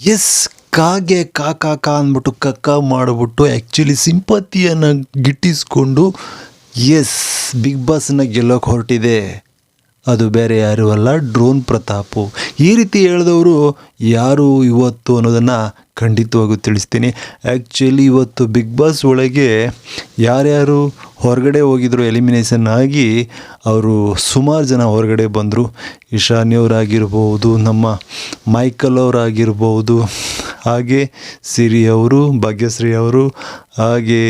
S, ಕಾಗೆ ಕಾಕಾ ಕಾ ಅಂದ್ಬಿಟ್ಟು ಕಕ್ಕ ಮಾಡಿಬಿಟ್ಟು ಆ್ಯಕ್ಚುಲಿ ಸಿಂಪತಿಯನ್ನು ಗಿಟ್ಟಿಸ್ಕೊಂಡು, ಎಸ್, ಬಿಗ್ ಬಾಸ್ನ ಗೆಲ್ಲೋಕೆ ಹೊರಟಿದೆ. ಅದು ಬೇರೆ ಯಾರೂ ಅಲ್ಲ, ಡ್ರೋನ್ ಪ್ರತಾಪು. ಈ ರೀತಿ ಹೇಳಿದವರು ಯಾರು ಇವತ್ತು ಅನ್ನೋದನ್ನು ಖಂಡಿತವಾಗೂ ತಿಳಿಸ್ತೀನಿ. ಆ್ಯಕ್ಚುಲಿ ಇವತ್ತು ಬಿಗ್ ಬಾಸ್ ಒಳಗೆ ಯಾರ್ಯಾರು ಹೊರಗಡೆ ಹೋಗಿದ್ರು ಎಲಿಮಿನೇಷನ್ ಆಗಿ ಅವರು ಸುಮಾರು ಜನ ಹೊರಗಡೆ ಬಂದರು. ಈಶಾನ್ಯವರಾಗಿರ್ಬೋದು ನಮ್ಮ ಮೈಕಲ್ ಅವರಾಗಿರ್ಬೋದು, ಹಾಗೆ ಸಿರಿ ಅವರು, ಭಾಗ್ಯಶ್ರೀ ಅವರು, ಹಾಗೆ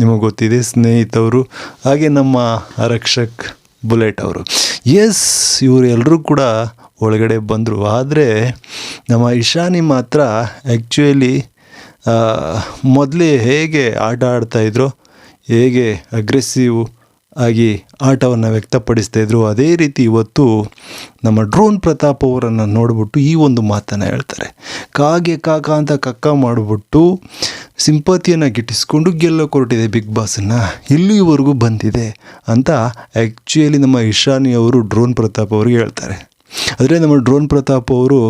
ನಿಮಗೆ ಗೊತ್ತಿದೆ ಸ್ನೇಹಿತವರು ಹಾಗೆ ನಮ್ಮ ರಕ್ಷಕ್ ಬುಲೆಟ್ ಅವರು. ಎಸ್ ಇವರೆಲ್ಲರೂ ಕೂಡ ಒಳಗಡೆ ಬಂದರು. ಆದರೆ ನಮ್ಮ ಇಶಾನಿ ಮಾತ್ರ ಆ್ಯಕ್ಚುಯಲಿ ಮೊದಲೇ ಹೇಗೆ ಆಟ ಆಡ್ತಾಯಿದ್ರು ಹೇಗೆ ಅಗ್ರೆಸಿವ್ ಆಗಿ ಆಟವನ್ನು ವ್ಯಕ್ತಪಡಿಸ್ತಾಯಿದ್ರು ಅದೇ ರೀತಿ ಇವತ್ತು ನಮ್ಮ ಡ್ರೋನ್ ಪ್ರತಾಪ್ ಅವರನ್ನು ನೋಡಿಬಿಟ್ಟು ಈ ಒಂದು ಮಾತನ್ನು ಹೇಳ್ತಾರೆ. ಕಾಗೆ ಕಾಕ ಅಂತ ಕಕ್ಕ ಮಾಡಿಬಿಟ್ಟು ಸಿಂಪತಿಯನ್ನು ಗಿಟ್ಟಿಸ್ಕೊಂಡು ಗೆಲ್ಲೋ ಕೊರಟಿದೆ ಬಿಗ್ ಬಾಸನ್ನು ಇಲ್ಲಿವರೆಗೂ ಬಂದಿದೆ ಅಂತ ಆ್ಯಕ್ಚುಯಲಿ ನಮ್ಮ ಇಶಾನಿ ಅವರು ಡ್ರೋನ್ ಪ್ರತಾಪ್ ಅವ್ರಿಗೆ ಹೇಳ್ತಾರೆ. ಆದರೆ ನಮ್ಮ ಡ್ರೋನ್ ಪ್ರತಾಪ್ ಅವರು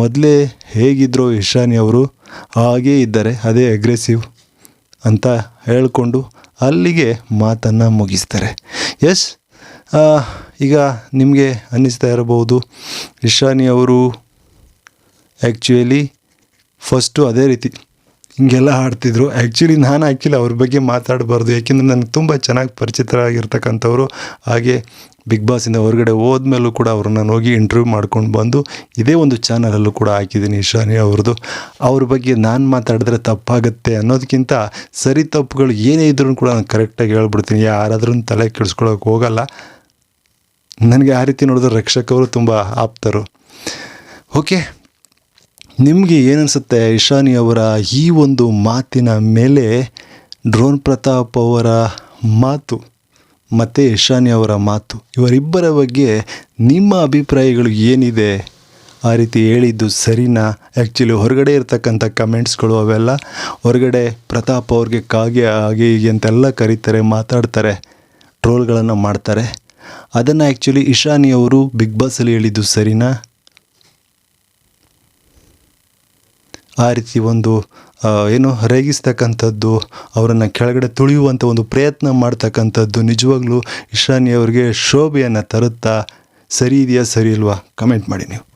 ಮೊದಲೇ ಹೇಗಿದ್ರೋ ಇಶಾನಿ ಅವರು ಹಾಗೇ ಇದ್ದಾರೆ, ಅದೇ ಅಗ್ರೆಸಿವ್ ಅಂತ ಹೇಳಿಕೊಂಡು ಅಲ್ಲಿಗೆ ಮಾತನ್ನು ಮುಗಿಸ್ತಾರೆ. ಎಸ್ ಈಗ ನಿಮಗೆ ಅನ್ನಿಸ್ತಾ ಇರಬಹುದು, ಇಶಾನಿ ಅವರು ಆ್ಯಕ್ಚುಲಿ ಫಸ್ಟು ಅದೇ ರೀತಿ. ಹಿಂಗೆಲ್ಲ ಆಡ್ತಿದ್ರು. ಆ್ಯಕ್ಚುಲಿ ನಾನು ಆ್ಯಕ್ಚುಲಿ ಅವ್ರ ಬಗ್ಗೆ ಮಾತಾಡಬಾರ್ದು. ಯಾಕೆಂದರೆ ನನಗೆ ತುಂಬ ಚೆನ್ನಾಗಿ ಪರಿಚಿತರಾಗಿರ್ತಕ್ಕಂಥವ್ರು. ಹಾಗೆ ಬಿಗ್ ಬಾಸಿಂದ ಹೊರಗಡೆ ಹೋದ್ಮೇಲೂ ಕೂಡ ಅವ್ರನ್ನ ನಾನು ಹೋಗಿ ಇಂಟರ್ವ್ಯೂ ಮಾಡ್ಕೊಂಡು ಬಂದು ಇದೇ ಒಂದು ಚಾನಲಲ್ಲೂ ಕೂಡ ಹಾಕಿದ್ದೀನಿ ಇಶಾನಿ ಅವ್ರದ್ದು ಅವ್ರ ಬಗ್ಗೆ ನಾನು ಮಾತಾಡಿದ್ರೆ ತಪ್ಪಾಗುತ್ತೆ ಅನ್ನೋದಕ್ಕಿಂತ ಸರಿ ತಪ್ಪುಗಳು ಏನೇ ಇದ್ರೂ ಕೂಡ ನಾನು ಕರೆಕ್ಟಾಗಿ ಹೇಳ್ಬಿಡ್ತೀನಿ. ಯಾರಾದ್ರೂ ತಲೆ ಕೆಡಿಸ್ಕೊಳ್ಳೋಕೆ ಹೋಗಲ್ಲ. ನನಗೆ ಆ ರೀತಿ ನೋಡಿದ್ರೆ ರಕ್ಷಕರು ತುಂಬ ಆಪ್ತರು. ಓಕೆ ನಿಮಗೆ ಏನನ್ಸುತ್ತೆ? ಇಶಾನಿ ಅವರ ಈ ಒಂದು ಮಾತಿನ ಮೇಲೆ ಡ್ರೋನ್ ಪ್ರತಾಪ್ ಅವರ ಮಾತು, ಮತ್ತು ಇಶಾನಿ ಅವರ ಮಾತು, ಇವರಿಬ್ಬರ ಬಗ್ಗೆ ನಿಮ್ಮ ಅಭಿಪ್ರಾಯಗಳು ಏನಿದೆ? ಆ ರೀತಿ ಹೇಳಿದ್ದು ಸರಿನಾ? ಆ್ಯಕ್ಚುಲಿ ಹೊರಗಡೆ ಇರ್ತಕ್ಕಂಥ ಕಮೆಂಟ್ಸ್ಗಳು ಅವೆಲ್ಲ ಹೊರಗಡೆ ಪ್ರತಾಪ್ ಅವ್ರಿಗೆ ಕಾಗೆ ಹಾಗೆ ಹೀಗೆ ಅಂತೆಲ್ಲ ಕರೀತಾರೆ, ಮಾತಾಡ್ತಾರೆ ಟ್ರೋಲ್ಗಳನ್ನು ಮಾಡ್ತಾರೆ. ಅದನ್ನು ಆ್ಯಕ್ಚುಲಿ ಇಶಾನಿ ಅವರು ಬಿಗ್ ಬಾಸಲ್ಲಿ ಹೇಳಿದ್ದು ಸರಿನಾ? ಆ ರೀತಿ ಒಂದು ಏನು ರೇಗಿಸ್ತಕ್ಕಂಥದ್ದು, ಅವರನ್ನು ಕೆಳಗಡೆ ತುಳಿಯುವಂಥ ಒಂದು ಪ್ರಯತ್ನ ಮಾಡ್ತಕ್ಕಂಥದ್ದು ನಿಜವಾಗ್ಲೂ ಇಶಾನಿಯವ್ರಿಗೆ ಶೋಭೆಯನ್ನು ತರುತ್ತಾ ಸರಿ ಇದೆಯಾ ಸರಿ ಇಲ್ವಾ? ಕಮೆಂಟ್ ಮಾಡಿ ನೀವು.